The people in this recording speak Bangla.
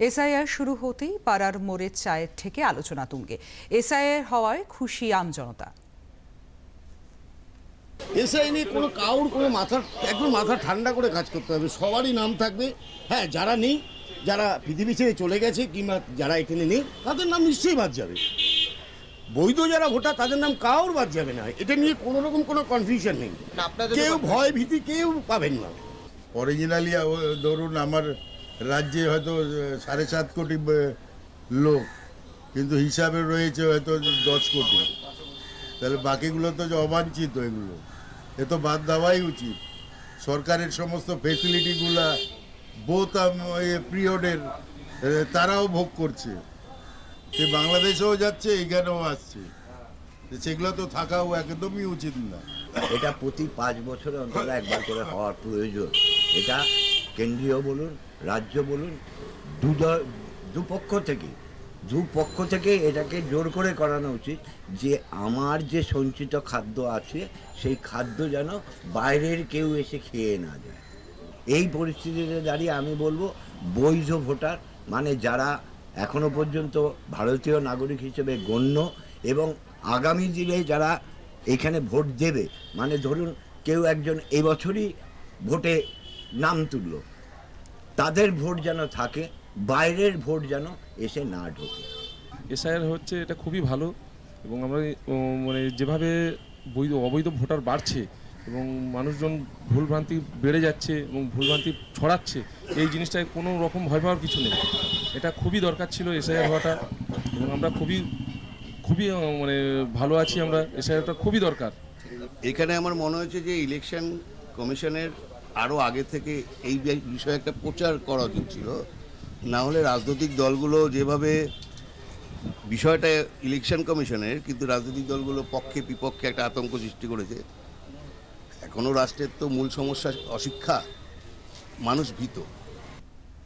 এসআইআর শুরু হতেই পাড়ার মোড়ের চায়ের থেকে আলোচনা তুঙ্গে। এসআইআর হওয়ায় খুশি আমজনতা এসআই নিয়ে কোনো কাউর কোনো মাথা একদম মাথা ঠান্ডা করে কাজ করতে হবে। সবারই নাম থাকবে। হ্যাঁ যারা নেই যারা পৃথিবী ছেড়ে চলে গেছে কিংবা যারা এখানে নেই তাদের নাম নিশ্চয়ই বাদ যাবে। বৈধ যারা ভোটার তাদের নাম কাউর বাদ যাবে না। এটা নিয়ে কোনো রকম কোনো কনফিউশন নেই। কেউ ভয় ভীতি কেউ পাবেন না। অরিজিনালি ধরুন আমার রাজ্যে হয়তো সাড়ে সাত কোটি লোক। কিন্তু হিসাবে রয়েছে হয়তো দশ কোটি। তাহলে বাকিগুলো তো যে অবাঞ্ছিত এগুলো। এ তো বাদ দেওয়াই উচিত। সরকারের সমস্ত ফেসিলিটিগুলা বোথ পিরিয়ডের তারাও ভোগ করছে। সে বাংলাদেশেও যাচ্ছে এখানেও আসছে। সেগুলো তো থাকাও একদমই উচিত না। এটা প্রতি পাঁচ বছরে অন্তত একবার করে হওয়ার প্রয়োজন। এটা কেন্দ্রীয় বলুন রাজ্য বলুন দুপক্ষ থেকে দুপক্ষ থেকে এটাকে জোর করে করানো উচিত যে আমার যে সঞ্চিত খাদ্য আছে, সেই খাদ্য যেন বাইরের কেউ এসে খেয়ে না যায়। এই পরিস্থিতিতে দাঁড়িয়ে আমি বলব, বৈধ ভোটার মানে যারা এখনও পর্যন্ত ভারতীয় নাগরিক হিসেবে গণ্য এবং আগামী দিনে যারা এখানে ভোট দেবে মানে ধরুন কেউ একজন এবছরই ভোটে নাম তুললো তাদের ভোট যেন থাকে বাইরের ভোট যেন এসে না ঢোকে। এসআইআর হচ্ছে এটা খুবই ভালো এবং আমরা মানে যেভাবে বৈধ অবৈধ ভোটার বাড়ছে এবং মানুষজন ভুলভ্রান্তি বেড়ে যাচ্ছে এবং ভুলভ্রান্তি ছড়াচ্ছে এই জিনিসটায় কোনো রকম ভয় পাওয়ার কিছু নেই। এটা খুবই দরকার ছিল এসআইআর হওয়াটা এবং আমরা খুবই খুবই মানে ভালো আছি আমরা এসআইআরটা খুবই দরকার। এখানে আমার মনে হয়েছে যে ইলেকশন কমিশনের আরও আগে থেকে এই বিষয়ে একটা প্রচার করা উচিত ছিল। না হলে রাজনৈতিক দলগুলো যেভাবে বিষয়টা ইলেকশন কমিশনের কিন্তু রাজনৈতিক দলগুলো পক্ষে বিপক্ষে একটা আতঙ্ক সৃষ্টি করেছে। এখনও রাষ্ট্রের তো মূল সমস্যা অশিক্ষা। মানুষ ভীত।